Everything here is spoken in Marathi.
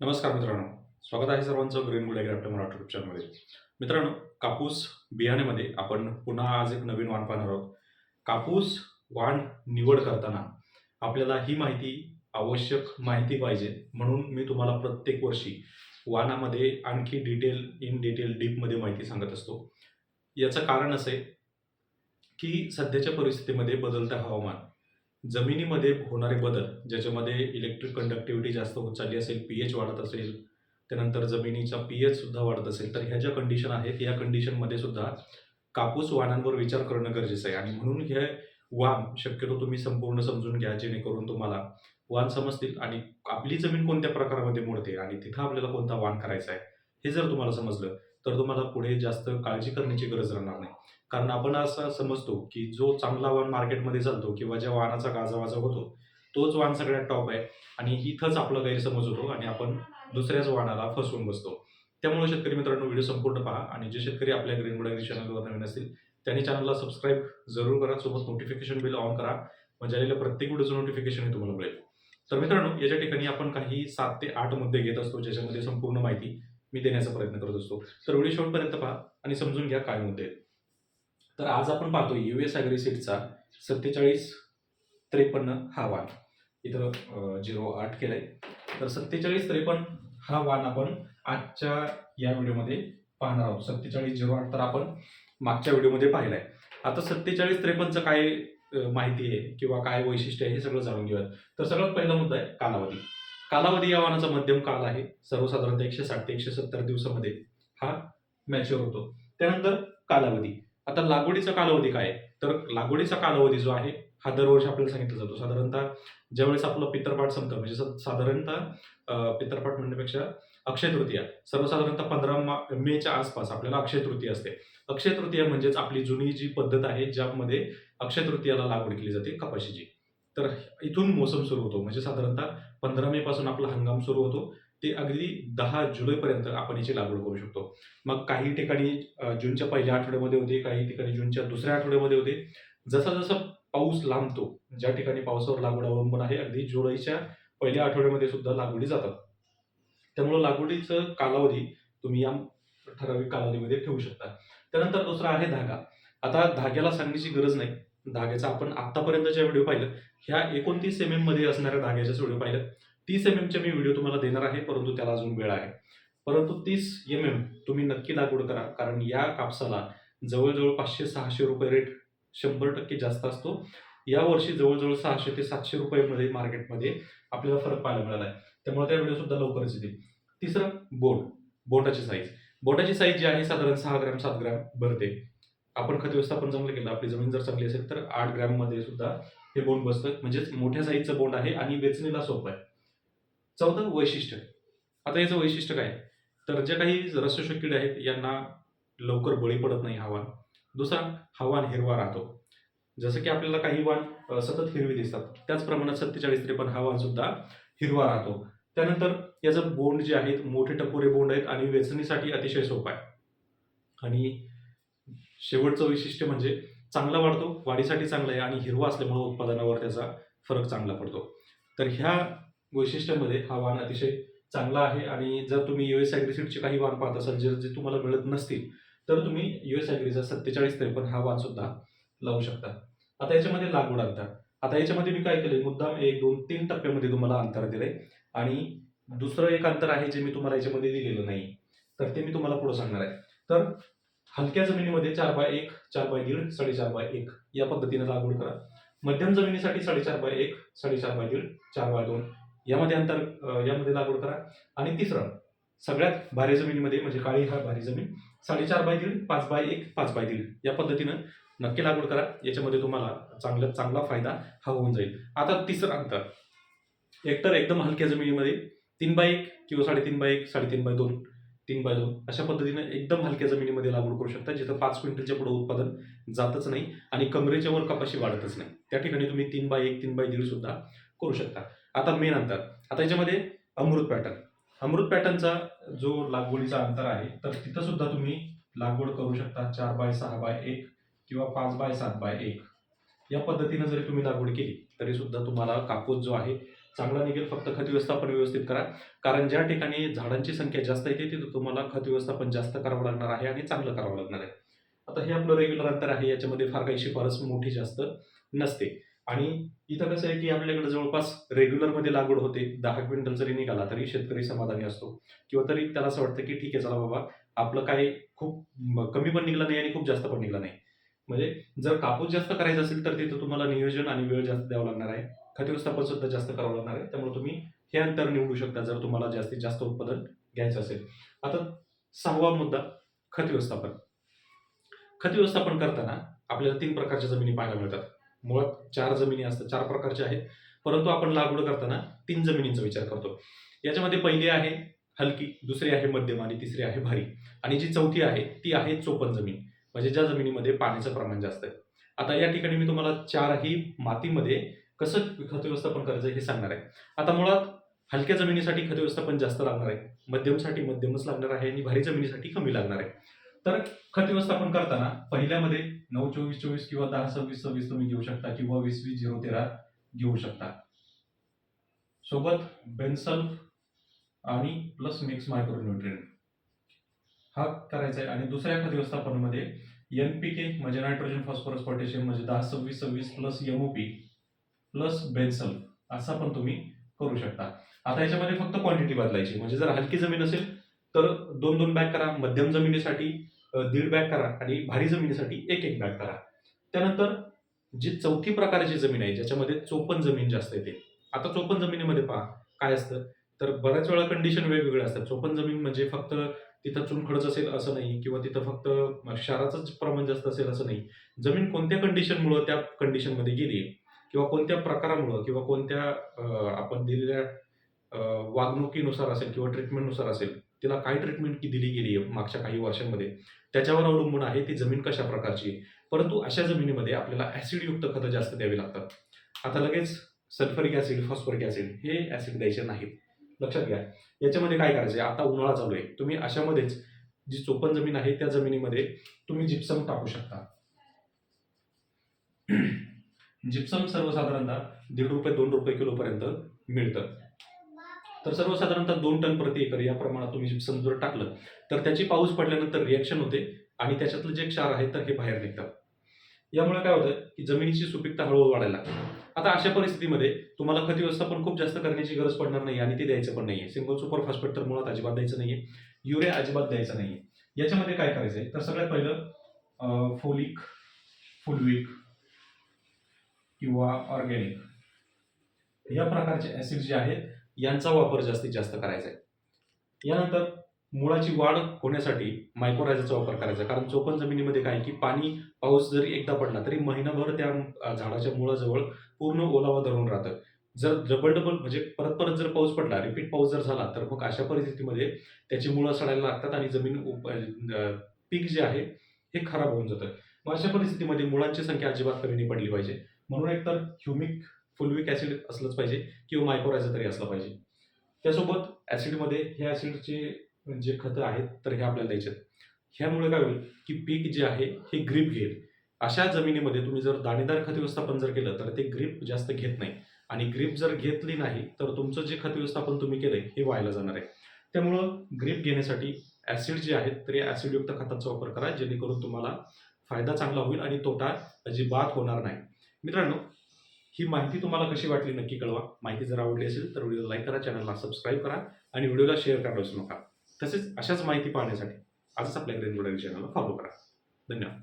नमस्कार मित्रांनो. स्वागत आहे सर्वांचं ग्रीन गुड ॲग्राफ्टर मराठी युट्यूब चॅनलमध्ये मित्रांनो कापूस बियाण्यामध्ये आपण पुन्हा आज एक नवीन वाण पाहणार आहोत. कापूस वाण निवड करताना आपल्याला ही माहिती आवश्यक माहिती पाहिजे. म्हणून मी तुम्हाला प्रत्येक वर्षी वाणामध्ये आणखी डिटेल इन डिटेल डीपमध्ये माहिती सांगत असतो. याचं कारण असं आहे की सध्याच्या परिस्थितीमध्ये बदलतं हवामान. जमिनीमध्ये होणारे बदल ज्याच्यामध्ये इलेक्ट्रिक कंडक्टिव्हिटी जास्त होत चालली असेल पी एच वाढत असेल त्यानंतर जमिनीचा पी एच सुद्धा वाढत असेल तर ह्या ज्या कंडिशन आहेत या कंडिशनमध्ये सुद्धा कापूस वाणांवर विचार करणं गरजेचं आहे. आणि म्हणून हे वाण शक्यतो तुम्ही संपूर्ण समजून घ्या जेणेकरून तुम्हाला वाण समजतील आणि आपली जमीन कोणत्या प्रकारामध्ये मोडते आणि तिथं आपल्याला कोणता वाण करायचा आहे हे जर तुम्हाला समजलं तर तुम्हाला पुढे जास्त काळजी करण्याची गरज राहणार नाही. कारण आपण असं समजतो की जो चांगला वाहन मार्केटमध्ये चालतो किंवा ज्या वाहनाचा गाजावाजा होतो तोच वाहन सगळ्यात टॉप आहे आणि इथंच आपला गैरसमज होतो आणि आपण दुसऱ्याच वाहनाला फसवून बसतो. त्यामुळे शेतकरी मित्रांनो व्हिडिओ संपूर्ण पहा आणि जे शेतकरी आपल्या ग्रीन गुडागरी चॅनलवर नवीन असतील त्यांनी चॅनलला सबस्क्राईब जरूर करा सोबत नोटिफिकेशन बिल ऑन करा. म्हणजे आलेल्या प्रत्येक व्हिडिओचं नोटिफिकेशन तुम्हाला मिळेल. तर मित्रांनो याच्या ठिकाणी आपण काही सात ते आठ मुद्दे घेत असतो ज्याच्यामध्ये संपूर्ण माहिती मी देण्याचा प्रयत्न करत असतो. तर व्हिडिओ शेवटपर्यंत पहा आणि समजून घ्या काय मुद्दे तर आज आपण पाहतो यू एस ॲग्रेसिडचा सत्तेचाळीस त्रेपन्न हा वाण. इथं झिरो आठ केलाय. तर सत्तेचाळीस त्रेपन्न हा वाण आपण आजच्या या व्हिडिओमध्ये पाहणार आहोत. सत्तेचाळीस झिरो आठ तर आपण मागच्या व्हिडिओमध्ये पाहिलाय. आता सत्तेचाळीस त्रेपन्नचं काय माहिती आहे किंवा काय वैशिष्ट्य आहे हे सगळं जाणून घेऊयात. तर सगळ्यात पहिला मुद्दा आहे कालावधी. कालावधी या वाहनाचा मध्यम काल आहे. सर्वसाधारणतः एकशे साठ ते एकशे सत्तर दिवसामध्ये हा मॅच्युअर होतो त्यानंतर कालावधी. आता लागवडीचा कालावधी काय? तर लागवडीचा कालावधी जो आहे हा दरवर्षी आपल्याला सांगितला जातो. साधारणतः ज्यावेळेस आपलं पितरपाठ संपतं म्हणजे स- साधारणतः पितरपाठ म्हणण्यापेक्षा अक्षय तृतीया. सर्वसाधारणतः पंधरा मा मेच्या आसपास आपल्याला अक्षय तृतीया असते. अक्षय तृतीया म्हणजेच आपली जुनी जी पद्धत आहे ज्यामध्ये अक्षय तृतीयाला लागवड केली जाते कपाशीची. तर इथून मोसम सुरू होतो. म्हणजे साधारणतः पंधरा मे पासून आपला हंगाम सुरू होतो. ते अगदी दहा जुलैपर्यंत आपण याची लागवड करू शकतो. मग काही ठिकाणी जूनच्या पहिल्या आठवड्यामध्ये होते काही ठिकाणी जूनच्या दुसऱ्या आठवड्यामध्ये होते. जसा जसा पाऊस लांबतो ज्या ठिकाणी पावसावर लागवड अवलंबून आहे अगदी जुलैच्या पहिल्या आठवड्यामध्ये सुद्धा लागवडी जातात. त्यामुळं लागवडीचं कालावधी तुम्ही या ठराविक कालावधीमध्ये ठेवू शकता. त्यानंतर दुसरा आहे धागा. आता धाग्याला सांगण्याची गरज नाही. धाग्याचा आपण आत्तापर्यंतच्या व्हिडिओ पाहिलं ह्या एकोणतीस एम एममध्ये असणाऱ्या धाग्याच्याच व्हिडिओ पाहिलं तीस एम एमचे मी व्हिडिओ तुम्हाला देणार आहे परंतु त्याला अजून वेळ आहे. परंतु तीस एम एम तुम्ही नक्की लागवड करा कारण या कापसाला जवळजवळ पाचशे सहाशे रुपये रेट शंभर टक्के जास्त असतो. या वर्षी जवळजवळ सहाशे ते सातशे रुपयेमध्ये मार्केटमध्ये आपल्याला फरक पाहायला मिळाला आहे. त्यामुळे त्या व्हिडिओ सुद्धा लवकरच येतील. तिसरं बोट बोटाची साईज बोटाची साईज जी आहे साधारण सहा ग्रॅम सात ग्रॅम भरते. आपण खत व्यवस्थापन चांगलं केलं आपली जमीन जर चांगली असेल तर आठ ग्रॅममध्ये सुद्धा हे बोंड बसतं. म्हणजेच मोठ्या साईजचं बोंड आहे आणि वेचणीला सोपं आहे. चौथं वैशिष्ट्य. आता याचं वैशिष्ट्य काय? तर जे काही रसशोषक किडे आहेत यांना लवकर बळी पडत नाही हवान. दुसरा हवान हिरवा राहतो. जसं की आपल्याला काही वाण सतत हिरवी दिसतात. त्याच प्रमाणात सत्तेचाळीस त्रेपन्न हवान सुद्धा हिरवा राहतो. त्यानंतर याचं बोंड जे आहेत मोठे टपोरे बोंड आहेत आणि वेचणीसाठी अतिशय सोपं आहे. आणि शेवटचं वैशिष्ट्य म्हणजे चांगला वाढतो वाढीसाठी चांगला आहे आणि हिरवा असल्यामुळे उत्पादनावर त्याचा फरक चांगला पडतो. तर ह्या वैशिष्ट्यामध्ये हा वाण अतिशय चांगला आहे आणि जर तुम्ही यू एस ॲग्रिसीडचे काही वाण पाहत असाल जे जे तुम्हाला मिळत नसतील तर तुम्ही यू एस ॲग्रीचा सत्तेचाळीस त्रेपन्न हा वाण सुद्धा लावू शकता. आता याच्यामध्ये लागवड अंतर. आता याच्यामध्ये मी काय केलं मुद्दाम एक दोन तीन टप्प्यामध्ये तुम्हाला अंतर दिलंय आणि दुसरं एक अंतर आहे जे मी तुम्हाला याच्यामध्ये दिलेलं नाही. तर ते मी तुम्हाला पुढे सांगणार आहे. तर हलक्या जमिनीमध्ये चार बाय एक चार बाय दीड साडेचार बाय एक या पद्धतीने लागवड करा. मध्यम जमिनीसाठी साडेचार बाय एक साडेचार बाय दीड चार बाय दोन यामध्ये अंतर यामध्ये लागवड करा. आणि तिसरं सगळ्यात भारी जमिनीमध्ये म्हणजे काळी हा भारी जमीन साडेचार बाय दीड पाच बाय एक पाच बाय दीड या पद्धतीनं नक्की लागवड करा. याच्यामध्ये तुम्हाला चांगला चांगला फायदा हा होऊन जाईल. आता तिसरं अंतर. एकतर एकदम हलक्या जमिनीमध्ये तीन बाय एक किंवा साडेतीन बाय एक साडेतीन बाय दोन तीन बाय अशा पद्धतीने एकदम हलक्या जमिनीमध्ये लागवड करू शकता जिथं पाच क्विंटलच्या पुढे उत्पादन जातच नाही आणि कमरेच्या वर कपाशी वाढतच नाही. त्या ठिकाणी तुम्ही तीन बाय एक तीन बाय दीड सुद्धा करू शकता. आता मेन अंतर. आता याच्यामध्ये अमृत पॅटर्न अमृत पॅटर्नचा जो लागवडीचा अंतर आहे तर तिथं सुद्धा तुम्ही लागवड करू शकता चार बाय सहा बाय एक किंवा पाच बाय सात बाय एक. या पद्धतीनं जरी तुम्ही लागवड केली तरी सुद्धा तुम्हाला कापूस जो आहे चांगला निघेल फक्त खत व्यवस्थापन व्यवस्थित करा. कारण ज्या ठिकाणी झाडांची संख्या जास्त येते तिथं तुम्हाला खत व्यवस्थापन जास्त करावं लागणार आहे आणि चांगलं करावं लागणार आहे. आता हे आपलं रेग्युलर अंतर आहे याच्यामध्ये फार काही शिफारस मोठी जास्त नसते. आणि इथं कसं आहे की आपल्याकडे जवळपास रेग्युलरमध्ये लागवड होते. दहा क्विंटल जरी निघाला तरी शेतकरी समाधानी असतो. किंवा तरी त्याला असं वाटतं की ठीक आहे चला बाबा आपलं काही खूप कमी पण निघलं नाही आणि खूप जास्त पण निघलं नाही. म्हणजे जर कापूस जास्त करायचा असेल तर तिथं तुम्हाला नियोजन आणि वेळ जास्त द्यावा लागणार आहे. खत व्यवस्थापन सुद्धा जास्त करावं लागणार आहे. त्यामुळे तुम्ही हे अंतर निवडू शकता जर तुम्हाला जास्तीत जास्त उत्पादन घ्यायचं असेल. आता सहावा मुद्दा खत व्यवस्थापन. खत व्यवस्थापन करताना आपल्याला तीन प्रकारच्या जमिनी पाहायला मिळतात. मुळात चार जमिनी असतात चार प्रकारच्या आहेत. परंतु आपण लागवड करताना तीन जमिनींचा विचार करतो. याच्यामध्ये पहिली आहे हलकी दुसरी आहे मध्यम आणि तिसरी आहे भारी. आणि जी चौथी आहे ती आहे चोपन जमीन. म्हणजे ज्या जमिनीमध्ये पाण्याचं प्रमाण जास्त आहे. आता या ठिकाणी मी तुम्हाला चारही मातीमध्ये कसं खत व्यवस्थापन करायचं हे सांगणार आहे. आता मुळात हलक्या जमिनीसाठी खत व्यवस्थापन जास्त लागणार आहे. मध्यमसाठी मध्यमच लागणार आहे आणि भारी जमिनीसाठी कमी लागणार आहे. तर खत व्यवस्थापन करताना पहिल्यामध्ये नऊ चोवीस चोवीस किंवा दहा सव्वीस सव्वीस तुम्ही घेऊ शकता किंवा वीस वीस झिरो तेरा घेऊ शकता. सोबत बेन्सल्फ आणि प्लस मिक्स मायक्रो न्यूट्रिएंट हा करायचा आहे. आणि दुसऱ्या खत व्यवस्थापनामध्ये एन पी के म्हणजे नायट्रोजन फॉस्फरस पोटॅशियम म्हणजे दहा सव्वीस सव्वीस प्लस एमओपी प्लस बेन्सल असा पण तुम्ही करू शकता. आता याच्यामध्ये फक्त क्वांटिटी बदलायची. म्हणजे जर हलकी जमीन असेल तर दोन दोन बॅग करा मध्यम जमिनीसाठी दीड बॅग करा आणि भारी जमिनीसाठी एक एक बॅग करा. त्यानंतर जी चौथी प्रकारची जमीन आहे ज्याच्यामध्ये चोपन जमीन जास्त येते आता चोपन जमिनीमध्ये पहा काय असतं? तर बऱ्याच वेळा कंडिशन वेगवेगळे असतात. चोपन जमीन म्हणजे फक्त तिथं चुनखडच असेल असं नाही किंवा तिथं फक्त क्षाराचंच प्रमाण जास्त असेल असं नाही. जमीन कोणत्या कंडिशनमुळं त्या कंडिशनमध्ये गेली किंवा कोणत्या प्रकारामुळं किंवा कोणत्या आपण दिलेल्या वागणुकीनुसार असेल किंवा ट्रीटमेंटनुसार असेल तिला काय ट्रीटमेंट की दिली गेली आहे मागच्या काही वर्षांमध्ये? त्याच्यावर अवलंबून आहे ती जमीन कशा प्रकारची? आहे परंतु अशा जमिनीमध्ये आपल्याला ॲसिडयुक्त खतं जास्त द्यावी लागतात. आता लगेच सल्फरिक ॲसिड फॉस्फरिक ॲसिड हे ॲसिड द्यायचे नाहीत. लक्षात घ्या. याच्यामध्ये काय करायचं आहे आता उन्हाळा चालू आहे. तुम्ही अशामध्येच जी चोपन जमीन आहे त्या जमिनीमध्ये तुम्ही जिप्सम टाकू शकता. जिप्सम सर्वसाधारणतः दीड रुपये दोन रुपये किलोपर्यंत मिळतं. तर सर्वसाधारणतः दोन टन प्रति एकर या प्रमाणात तुम्ही जिप्सम जर टाकलं तर त्याची पाऊस पडल्यानंतर रिॲक्शन होते आणि त्याच्यातलं जे क्षार आहे तर हे बाहेर निघतात यामुळे काय होतं की जमिनीची सुपीकता हळूहळू वाढायला लागते. आता अशा परिस्थितीमध्ये तुम्हाला खत व्यवस्थापन खूप जास्त करण्याची गरज पडणार नाही आणि ते द्यायचं पण नाहीये. सिंगल सुपर फॉस्फेट तर मुळात अजिबात द्यायचं नाहीये. युरिया अजिबात द्यायचं नाहीये. याच्यामध्ये काय करायचं आहे तर सगळ्यात पहिलं फोलिक फुलविक किंवा ऑर्गॅनिक. या प्रकारचे ॲसिड जे आहेत यांचा वापर जास्तीत जास्त करायचा आहे. यानंतर मुळाची वाढ होण्यासाठी मायक्रोरायझाचा वापर करायचा कारण चोपन जमिनीमध्ये काय की पाणी पाऊस जरी एकदा पडला तरी महिनाभर त्या झाडाच्या मुळाजवळ पूर्ण ओलावा धरून राहतं. जर डबल डबल म्हणजे परत परत जर पाऊस पडला रिपीट पाऊस जर झाला तर मग अशा परिस्थितीमध्ये त्याची मुळं सडायला लागतात आणि जमीन उप- पीक जे आहे हे खराब होऊन जातं. मग अशा परिस्थितीमध्ये मुळांची संख्या अजिबात कमी नाही पडली पाहिजे. म्हणून एकतर ह्युमिक फुलविक ॲसिड असलंच पाहिजे किंवा मायक्रोरायझा तरी असलं पाहिजे. त्यासोबत ॲसिडमध्ये हे ॲसिडचे जे खतं आहेत तर हे आपल्याला द्यायचे आहेत. ह्यामुळे काय होईल की पीक जे आहे हे ग्रीप घेईल. अशा जमिनीमध्ये तुम्ही जर दाणेदार खत व्यवस्थापन जर केलं तर ते ग्रीप जास्त घेत नाही. आणि ग्रीप जर घेतली नाही तर तुमचं जे खत व्यवस्थापन तुम्ही केलंय हे व्हायला जाणार आहे. त्यामुळं ग्रीप घेण्यासाठी ॲसिड जे आहेत तर या ॲसिडयुक्त खताचा वापर करा जेणेकरून तुम्हाला फायदा चांगला होईल आणि तोटा अजिबात होणार नाही. मित्रांनो ही माहिती तुम्हाला कशी वाटली नक्की कळवा. माहिती जर आवडली असेल तर व्हिडिओला लाईक करा चॅनलला सबस्क्राईब करा आणि व्हिडिओला शेअर करा विसरू नका. तसेच अशाच माहिती पाहण्यासाठी आजच आपल्या ग्रेन चॅनलला फॉलो करा. धन्यवाद.